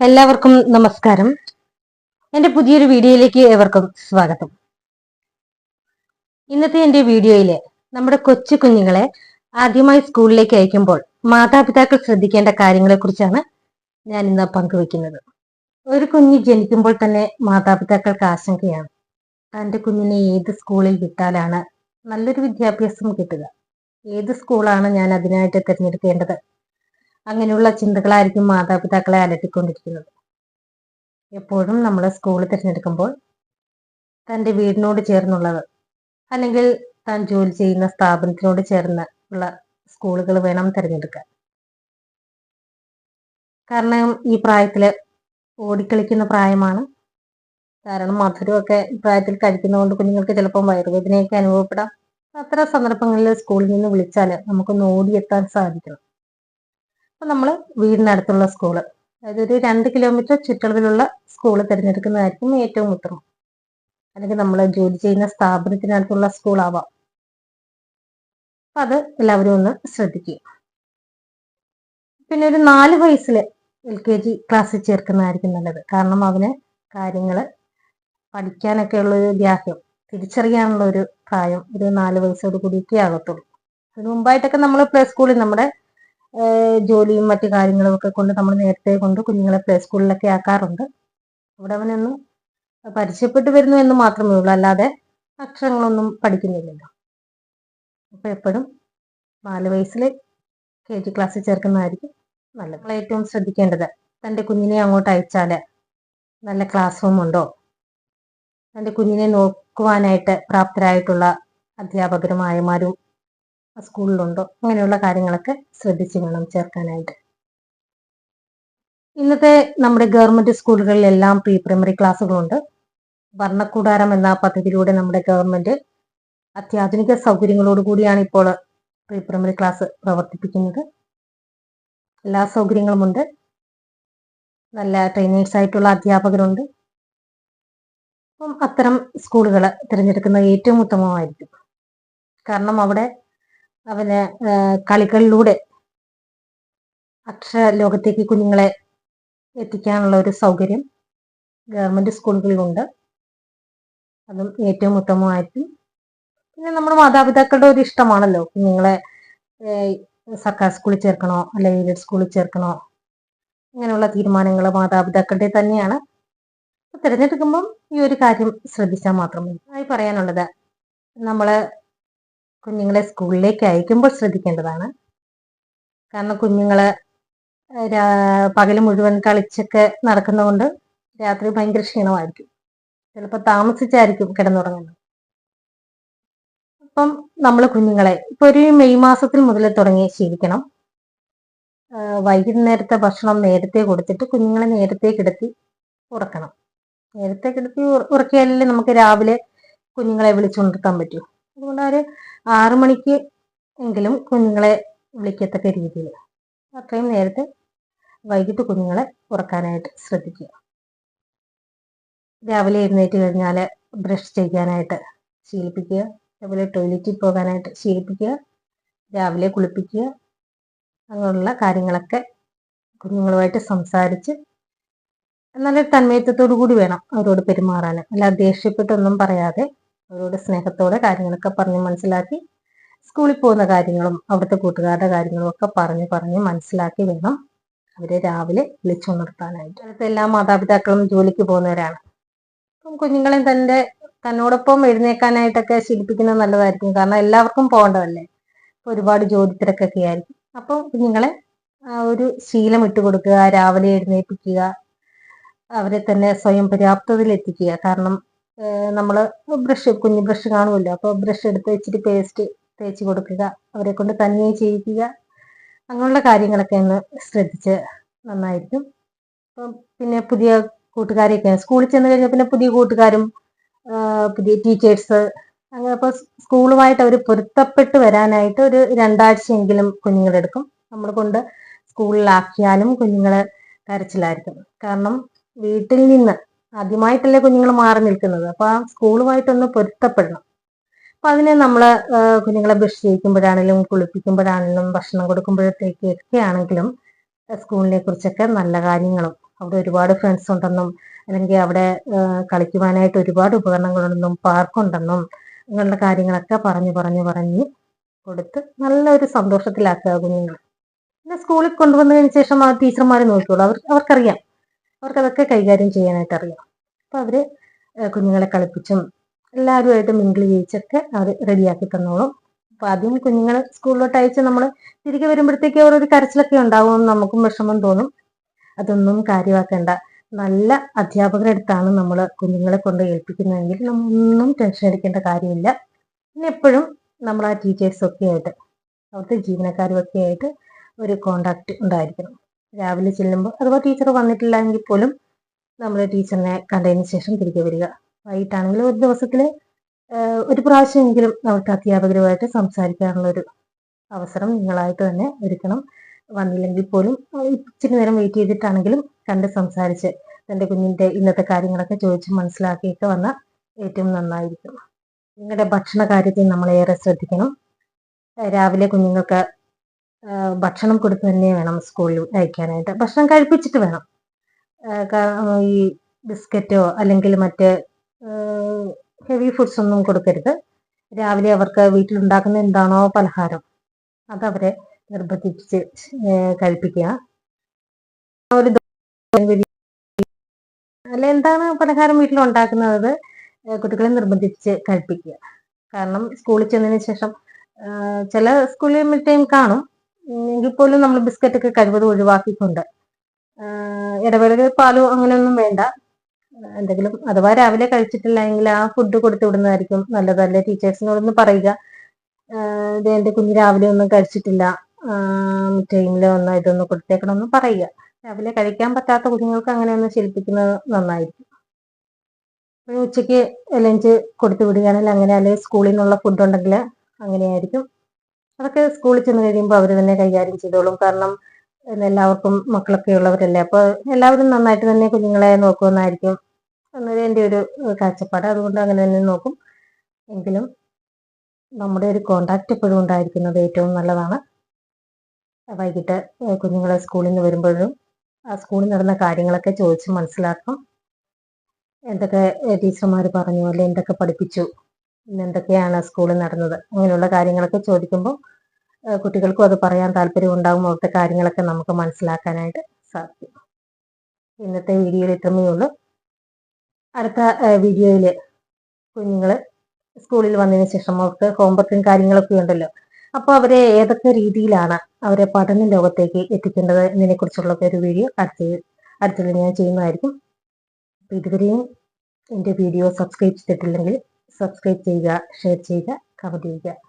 എല്ലാവർക്കും നമസ്കാരം. എന്റെ പുതിയൊരു വീഡിയോയിലേക്ക് ഏവർക്കും സ്വാഗതം. ഇന്നത്തെ എന്റെ വീഡിയോയിൽ നമ്മുടെ കൊച്ചു കുഞ്ഞുങ്ങളെ ആദ്യമായി സ്കൂളിലേക്ക് അയക്കുമ്പോൾ മാതാപിതാക്കൾ ശ്രദ്ധിക്കേണ്ട കാര്യങ്ങളെക്കുറിച്ചാണ് ഞാൻ ഇന്ന് പങ്കുവെക്കുന്നത് ഒരു കുഞ്ഞ് ജനിക്കുമ്പോൾ തന്നെ മാതാപിതാക്കൾക്ക് ആശങ്കയാണ്. തന്റെ കുഞ്ഞിനെ ഏത് സ്കൂളിൽ വിട്ടാലാണ് നല്ലൊരു വിദ്യാഭ്യാസം കിട്ടുക? ഏത് സ്കൂളാണ് ഞാൻ അതിനായിട്ട് തിരഞ്ഞെടുക്കേണ്ടത്? അങ്ങനെയുള്ള ചിന്തകളായിരിക്കും മാതാപിതാക്കളെ അലട്ടിക്കൊണ്ടിരിക്കുന്നത്. എപ്പോഴും നമ്മൾ സ്കൂൾ തിരഞ്ഞെടുക്കുമ്പോൾ തന്റെ വീടിനോട് ചേർന്നുള്ളത് അല്ലെങ്കിൽ താൻ ജോലി ചെയ്യുന്ന സ്ഥാപനത്തിനോട് ചേർന്ന് ഉള്ള സ്കൂളുകൾ വേണം തിരഞ്ഞെടുക്കാൻ. കാരണം ഈ പ്രായത്തിൽ ഓടിക്കളിക്കുന്ന പ്രായമാണ്. കാരണം മധുരമൊക്കെ പ്രായത്തിൽ കഴിക്കുന്നതുകൊണ്ട് കുഞ്ഞുങ്ങൾക്ക് ചിലപ്പം വയറുവേദനയൊക്കെ അനുഭവപ്പെടാം. അത്തരം സന്ദർഭങ്ങളിൽ സ്കൂളിൽ നിന്ന് വിളിച്ചാൽ നമുക്കൊന്ന് ഓടിയെത്താൻ സാധിക്കണം. അപ്പം നമ്മൾ വീടിനടുത്തുള്ള സ്കൂൾ അതായത് ഒരു രണ്ട് കിലോമീറ്റർ ചുറ്റളവിലുള്ള സ്കൂൾ തിരഞ്ഞെടുക്കുന്നതായിരിക്കും ഏറ്റവും ഉത്തമം. അല്ലെങ്കിൽ നമ്മൾ ജോലി ചെയ്യുന്ന സ്ഥാപനത്തിനടുത്തുള്ള സ്കൂളാവാം അപ്പം അത് എല്ലാവരും ഒന്ന് ശ്രദ്ധിക്കുക. പിന്നെ ഒരു നാല് വയസ്സിൽ എൽ കെ ജി ക്ലാസ്സിൽ ചേർക്കുന്നതായിരിക്കും നല്ലത്. കാരണം അവന് കാര്യങ്ങൾ പഠിക്കാനൊക്കെ ഉള്ള ഒരു ഗ്രാഹ്യം തിരിച്ചറിയാനുള്ള ഒരു പ്രായം ഒരു നാല് വയസ്സോട് കൂടിയൊക്കെ ആകത്തുള്ളൂ. അതിന് മുമ്പായിട്ടൊക്കെ നമ്മൾ പ്ലേ സ്കൂളിൽ നമ്മുടെ ജോലിയും മറ്റു കാര്യങ്ങളും ഒക്കെ കൊണ്ട് നമ്മൾ നേരത്തെ കൊണ്ട് കുഞ്ഞുങ്ങളെ പ്ലേ സ്കൂളിലൊക്കെ ആക്കാറുണ്ട്. അവിടെ അവനൊന്ന് പരിചയപ്പെട്ടു വരുന്നു എന്ന് മാത്രമേ ഉള്ളൂ. അല്ലാതെ അക്ഷരങ്ങളൊന്നും പഠിക്കുന്നില്ലല്ലോ. അപ്പോൾ എപ്പോഴും നാല് വയസ്സിൽ കെ ജി ക്ലാസ്സിൽ ചേർക്കുന്നതായിരിക്കും നല്ലത്. നമ്മൾ ഏറ്റവും ശ്രദ്ധിക്കേണ്ടത് തന്റെ കുഞ്ഞിനെ അങ്ങോട്ട് അയച്ചാൽ നല്ല ക്ലാസ് റൂം ഉണ്ടോ? തന്റെ കുഞ്ഞിനെ നോക്കുവാനായിട്ട് പ്രാപ്തരായിട്ടുള്ള അധ്യാപകരും ആയമാരും സ്കൂളിലുണ്ടോ? അങ്ങനെയുള്ള കാര്യങ്ങളൊക്കെ ശ്രദ്ധിച്ച് വേണം ചേർക്കാനായിട്ട്. ഇന്നത്തെ നമ്മുടെ ഗവൺമെന്റ് സ്കൂളുകളിലെല്ലാം പ്രീ പ്രൈമറി ക്ലാസ്സുകളുണ്ട്. വർണക്കൂടാരം എന്ന പദ്ധതിയിലൂടെ നമ്മുടെ ഗവൺമെന്റ് അത്യാധുനിക സൗകര്യങ്ങളോട് കൂടിയാണ് ഇപ്പോൾ പ്രീ പ്രൈമറി ക്ലാസ് പ്രവർത്തിപ്പിക്കുന്നത്. എല്ലാ സൗകര്യങ്ങളുമുണ്ട്. നല്ല ട്രെയിനേഴ്സ് ആയിട്ടുള്ള അധ്യാപകരുണ്ട്. അപ്പം അത്തരം സ്കൂളുകൾ തിരഞ്ഞെടുക്കുന്നത് ഏറ്റവും ഉത്തമമായിരിക്കും. കാരണം അവിടെ അവന് കളികളിലൂടെ അക്ഷര ലോകത്തേക്ക് കുഞ്ഞുങ്ങളെ എത്തിക്കാനുള്ള ഒരു സൗകര്യം ഗവൺമെന്റ് സ്കൂളുകളിലുണ്ട്. അതും ഏറ്റവും ഉത്തമമായിരിക്കും പിന്നെ നമ്മുടെ മാതാപിതാക്കളുടെ ഒരു ഇഷ്ടമാണല്ലോ കുഞ്ഞുങ്ങളെ സർക്കാർ സ്കൂളിൽ ചേർക്കണോ അല്ലെ എയ്ഡഡ് സ്കൂളിൽ ചേർക്കണോ? ഇങ്ങനെയുള്ള തീരുമാനങ്ങൾ മാതാപിതാക്കളുടെ തന്നെയാണ്. തിരഞ്ഞെടുക്കുമ്പം ഈ ഒരു കാര്യം ശ്രദ്ധിച്ചാൽ മാത്രം മതി. ആയി പറയാനുള്ളത്. നമ്മൾ കുഞ്ഞുങ്ങളെ സ്കൂളിലേക്ക് അയക്കുമ്പോൾ ശ്രദ്ധിക്കേണ്ടതാണ്. കാരണം കുഞ്ഞുങ്ങൾ പകൽ മുഴുവൻ കളിച്ചൊക്കെ നടക്കുന്നതുകൊണ്ട് രാത്രി ഭയങ്കര ക്ഷീണമായിരിക്കും. ചിലപ്പോൾ താമസിച്ചായിരിക്കും കിടന്നുറങ്ങുന്നത്. അപ്പം നമ്മൾ കുഞ്ഞുങ്ങളെ ഇപ്പൊ ഒരു മെയ് മാസത്തിൽ മുതൽ തുടങ്ങി ശീലിക്കണം. വൈകുന്നേരത്തെ ഭക്ഷണം നേരത്തെ കൊടുത്തിട്ട് കുഞ്ഞുങ്ങളെ നേരത്തെ കിടത്തി ഉറക്കണം. നേരത്തെ കിടത്തി ഉറക്കിയാലല്ലേ നമുക്ക് രാവിലെ കുഞ്ഞുങ്ങളെ വിളിച്ചുണർത്താൻ പറ്റൂ. അതുകൊണ്ട് ഒരു ആറു മണിക്ക് എങ്കിലും കുഞ്ഞുങ്ങളെ വിളിക്കത്തക്ക രീതിയിൽ. അത്രയും നേരത്തെ വൈകിട്ട് കുഞ്ഞുങ്ങളെ ഉറക്കാനായിട്ട് ശ്രദ്ധിക്കുക. രാവിലെ എഴുന്നേറ്റ് കഴിഞ്ഞാൽ ബ്രഷ് ചെയ്യാനായിട്ട് ശീലിപ്പിക്കുക. അതുപോലെ ടോയ്ലറ്റിൽ പോകാനായിട്ട് ശീലിപ്പിക്കുക. രാവിലെ കുളിപ്പിക്കുക. അങ്ങനെയുള്ള കാര്യങ്ങളൊക്കെ കുഞ്ഞുങ്ങളുമായിട്ട് സംസാരിച്ച് നല്ലൊരു തന്മയത്വത്തോടു കൂടി വേണം അവരോട് പെരുമാറാൻ. അല്ല ദേഷ്യപ്പെട്ടൊന്നും പറയാതെ അവരോട് സ്നേഹത്തോടെ കാര്യങ്ങളൊക്കെ പറഞ്ഞ് മനസ്സിലാക്കി സ്കൂളിൽ പോകുന്ന കാര്യങ്ങളും അവിടുത്തെ കൂട്ടുകാരുടെ കാര്യങ്ങളും ഒക്കെ പറഞ്ഞ് പറഞ്ഞ് മനസ്സിലാക്കി വേണം അവരെ രാവിലെ വിളിച്ചുണർത്താനായിട്ട് അടുത്ത എല്ലാ മാതാപിതാക്കളും ജോലിക്ക് പോകുന്നവരാണ്. അപ്പം കുഞ്ഞുങ്ങളെ തന്റെ തന്നോടൊപ്പം എഴുന്നേക്കാനായിട്ടൊക്കെ ശീലിപ്പിക്കുന്നത് നല്ലതായിരിക്കും. കാരണം എല്ലാവർക്കും പോകേണ്ടതല്ലേ? ഒരുപാട് ജോലി തിരക്കൊക്കെ ആയിരിക്കും. അപ്പം കുഞ്ഞുങ്ങളെ ഒരു ശീലം ഇട്ട് കൊടുക്കുക രാവിലെ എഴുന്നേൽപ്പിക്കുക അവരെ തന്നെ സ്വയം പര്യാപ്തതയിൽ എത്തിക്കുക കാരണം നമ്മൾ ബ്രഷ് കുഞ്ഞു ബ്രഷ് കാണുമല്ലോ. അപ്പോൾ ബ്രഷ് എടുത്ത് ഇച്ചിരി പേസ്റ്റ് തേച്ച് കൊടുക്കുക. അവരെ കൊണ്ട് തനിയെ ചെയ്യിക്കുക. അങ്ങനെയുള്ള കാര്യങ്ങളൊക്കെ ഒന്ന് ശ്രദ്ധിച്ച് നന്നായിരിക്കും. അപ്പം പിന്നെ പുതിയ കൂട്ടുകാരെയൊക്കെ സ്കൂളിൽ ചെന്ന് കഴിഞ്ഞാൽ പിന്നെ പുതിയ കൂട്ടുകാരും പുതിയ ടീച്ചേഴ്സ് അങ്ങനെ അപ്പോൾ സ്കൂളുമായിട്ട് അവർ പൊരുത്തപ്പെട്ട് വരാനായിട്ട് ഒരു രണ്ടാഴ്ചയെങ്കിലും കുഞ്ഞുങ്ങളെടുക്കും നമ്മൾ കൊണ്ട് സ്കൂളിലാക്കിയാലും കുഞ്ഞുങ്ങൾ കരച്ചിലായിരിക്കും. കാരണം വീട്ടിൽ നിന്ന് ആദ്യമായിട്ടല്ലേ കുഞ്ഞുങ്ങൾ മാറി നിൽക്കുന്നത്. അപ്പൊ ആ സ്കൂളുമായിട്ടൊന്ന് പൊരുത്തപ്പെടണം. അപ്പൊ അതിനെ നമ്മൾ കുഞ്ഞുങ്ങളെ ബ്രഷ് ചെയ്യിക്കുമ്പോഴാണെങ്കിലും കുളിപ്പിക്കുമ്പോഴാണെങ്കിലും ഭക്ഷണം കൊടുക്കുമ്പോഴത്തേക്കൊക്കെ ആണെങ്കിലും സ്കൂളിനെ കുറിച്ചൊക്കെ നല്ല കാര്യങ്ങളും അവിടെ ഒരുപാട് ഫ്രണ്ട്സ് ഉണ്ടെന്നും അല്ലെങ്കിൽ അവിടെ കളിക്കുവാനായിട്ട് ഒരുപാട് ഉപകരണങ്ങളുണ്ടെന്നും പാർക്കുണ്ടെന്നും അങ്ങനെയുള്ള കാര്യങ്ങളൊക്കെ പറഞ്ഞു പറഞ്ഞു പറഞ്ഞ് കൊടുത്ത് നല്ലൊരു സന്തോഷത്തിലാക്കുക കുഞ്ഞുങ്ങൾ പിന്നെ സ്കൂളിൽ കൊണ്ടുവന്നതിന് ശേഷം ആ ടീച്ചർമാർ നോക്കിയോളൂ അവർ അവർക്കറിയാം. അവർക്കതൊക്കെ കൈകാര്യം ചെയ്യാനായിട്ട് അറിയാം അപ്പോൾ അവർ കുഞ്ഞുങ്ങളെ കളിപ്പിച്ചും എല്ലാവരുമായിട്ട് മിങ്കിൾ ചെയ്യിച്ചൊക്കെ അവർ റെഡിയാക്കി തന്നോളും. അപ്പോൾ ആദ്യം കുഞ്ഞുങ്ങളെ സ്കൂളിലോട്ട് അയച്ച് നമ്മൾ തിരികെ വരുമ്പോഴത്തേക്ക് ഒരു കരച്ചിലൊക്കെ ഉണ്ടാവും നമുക്കും വിഷമം തോന്നും. അതൊന്നും കാര്യമാക്കേണ്ട. നല്ല അധ്യാപകരുടെ അടുത്താണ് നമ്മൾ കുഞ്ഞുങ്ങളെ കൊണ്ട് ഏൽപ്പിക്കുന്നതെങ്കിൽ ഒന്നും ടെൻഷൻ അടിക്കേണ്ട കാര്യമില്ല. പിന്നെ എപ്പോഴും നമ്മൾ ആ ടീച്ചേഴ്സൊക്കെ ആയിട്ട് അവിടുത്തെ ജീവനക്കാരുമൊക്കെ ആയിട്ട് ഒരു കോണ്ടാക്ട് ഉണ്ടായിരിക്കണം. രാവിലെ ചെല്ലുമ്പോൾ അഥവാ ടീച്ചർ വന്നിട്ടില്ല എങ്കിൽ പോലും നമ്മൾ ടീച്ചറിനെ കണ്ടതിന് ശേഷം തിരികെ വരിക. വൈകിട്ടാണെങ്കിൽ ഒരു ദിവസത്തിൽ ഒരു പ്രാവശ്യമെങ്കിലും നമുക്ക് അധ്യാപകരുമായിട്ട് സംസാരിക്കാനുള്ള ഒരു അവസരം നിങ്ങളായിട്ട് തന്നെ ഒരുക്കണം. വന്നില്ലെങ്കിൽ പോലും ഇച്ചിരി നേരം വെയിറ്റ് ചെയ്തിട്ടാണെങ്കിലും കണ്ട് സംസാരിച്ച് തന്റെ കുഞ്ഞിന്റെ ഇന്നത്തെ കാര്യങ്ങളൊക്കെ ചോദിച്ച് മനസ്സിലാക്കിയൊക്കെ വന്നാൽ ഏറ്റവും നന്നായിരിക്കും. നിങ്ങളുടെ ഭക്ഷണ കാര്യത്തിൽ നമ്മളേറെ ശ്രദ്ധിക്കണം. രാവിലെ കുഞ്ഞുങ്ങൾക്ക് ഭക്ഷണം കൊടുത്ത് തന്നെ വേണം സ്കൂളിൽ അയക്കാനായിട്ട് ഭക്ഷണം കഴിപ്പിച്ചിട്ട് വേണം. ഈ ബിസ്ക്കറ്റോ അല്ലെങ്കിൽ മറ്റ് ഹെവി ഫുഡ്സ് ഒന്നും കൊടുക്കരുത്. രാവിലെ അവർക്ക് വീട്ടിലുണ്ടാക്കുന്ന എന്താണോ പലഹാരം അതവരെ നിർബന്ധിച്ച് കഴിപ്പിക്കുക. ഒരു അല്ല എന്താണ് പലഹാരം വീട്ടിൽ ഉണ്ടാക്കുന്നത് കുട്ടികളെ നിർബന്ധിച്ച് കഴിപ്പിക്കുക. കാരണം സ്കൂളിൽ ചെന്നതിന് ശേഷം ചില സ്കൂളിൽ മിഡ് ടൈം കാണും. എങ്കിൽ പോലും നമ്മൾ ബിസ്ക്കറ്റ് ഒക്കെ കഴിവതും ഒഴിവാക്കിക്കൊണ്ട് ഇടവേളകൾ പാലോ അങ്ങനെയൊന്നും വേണ്ട. എന്തെങ്കിലും അഥവാ രാവിലെ കഴിച്ചിട്ടില്ലെങ്കിൽ ആ ഫുഡ് കൊടുത്തു വിടുന്നതായിരിക്കും നല്ലതല്ലേ ടീച്ചേഴ്സിനോടൊന്ന് പറയുക ഇത് എന്റെ കുഞ്ഞ് രാവിലെ ഒന്നും കഴിച്ചിട്ടില്ല ടൈമിൽ ഒന്ന് ഇതൊന്ന് കൊടുത്തേക്കണമെന്ന് പറയുക. രാവിലെ കഴിക്കാൻ പറ്റാത്ത കുഞ്ഞുങ്ങൾക്ക് അങ്ങനെ ഒന്ന് ശീലിപ്പിക്കുന്നത് നന്നായിരിക്കും. ഉച്ചയ്ക്ക് ലഞ്ച് കൊടുത്തു വിടുകയാണെങ്കിൽ അങ്ങനെ അല്ലെങ്കിൽ സ്കൂളിൽ നിന്നുള്ള ഫുഡ് ഉണ്ടെങ്കിൽ അങ്ങനെയായിരിക്കും. അതൊക്കെ സ്കൂളിൽ ചെന്ന് കഴിയുമ്പോൾ അവർ തന്നെ കൈകാര്യം ചെയ്തോളും. കാരണം എല്ലാവർക്കും മക്കളൊക്കെ ഉള്ളവരല്ലേ. അപ്പോൾ എല്ലാവരും നന്നായിട്ട് തന്നെ കുഞ്ഞുങ്ങളെ നോക്കുമെന്നായിരിക്കും എന്നൊരു എന്റെ ഒരു കാഴ്ചപ്പാട്. അതുകൊണ്ട് അങ്ങനെ തന്നെ നോക്കും. എങ്കിലും നമ്മുടെ ഒരു കോണ്ടാക്റ്റ് എപ്പോഴും ഉണ്ടായിരിക്കുന്നത് ഏറ്റവും നല്ലതാണ്. വൈകിട്ട് കുഞ്ഞുങ്ങളെ സ്കൂളിൽ നിന്ന് വരുമ്പോഴും ആ സ്കൂളിൽ നടന്ന കാര്യങ്ങളൊക്കെ ചോദിച്ച് മനസ്സിലാക്കും. എന്തൊക്കെ ടീച്ചർമാർ പറഞ്ഞു അല്ലെ എന്തൊക്കെ പഠിപ്പിച്ചു. ഇന്ന് എന്തൊക്കെയാണ് സ്കൂളിൽ നടന്നത്? അങ്ങനെയുള്ള കാര്യങ്ങളൊക്കെ ചോദിക്കുമ്പോൾ കുട്ടികൾക്കും അത് പറയാൻ താല്പര്യം ഉണ്ടാകും അവിടുത്തെ കാര്യങ്ങളൊക്കെ നമുക്ക് മനസ്സിലാക്കാനായിട്ട് സാധിക്കും. ഇന്നത്തെ വീഡിയോയിൽ ഇത്രമേ ഉള്ളൂ. അടുത്ത വീഡിയോയിൽ കുഞ്ഞുങ്ങൾ സ്കൂളിൽ വന്നതിന് ശേഷം അവർക്ക് ഹോംവർക്കും കാര്യങ്ങളൊക്കെ ഉണ്ടല്ലോ. അപ്പോൾ അവരെ ഏതൊക്കെ രീതിയിലാണ് അവരെ പഠന ലോകത്തേക്ക് എത്തിക്കേണ്ടത് എന്നതിനെക്കുറിച്ചുള്ള ഒരു വീഡിയോ അടുത്ത അടുത്തത് ഞാൻ ചെയ്യുന്നതായിരിക്കും. ഇതുവരെയും എന്റെ വീഡിയോ സബ്സ്ക്രൈബ് ചെയ്തിട്ടില്ലെങ്കിൽ സബ്സ്ക്രൈബ് ചെയ്യുക ഷെയർ ചെയ്യുക കമന്റ് ചെയ്യുക.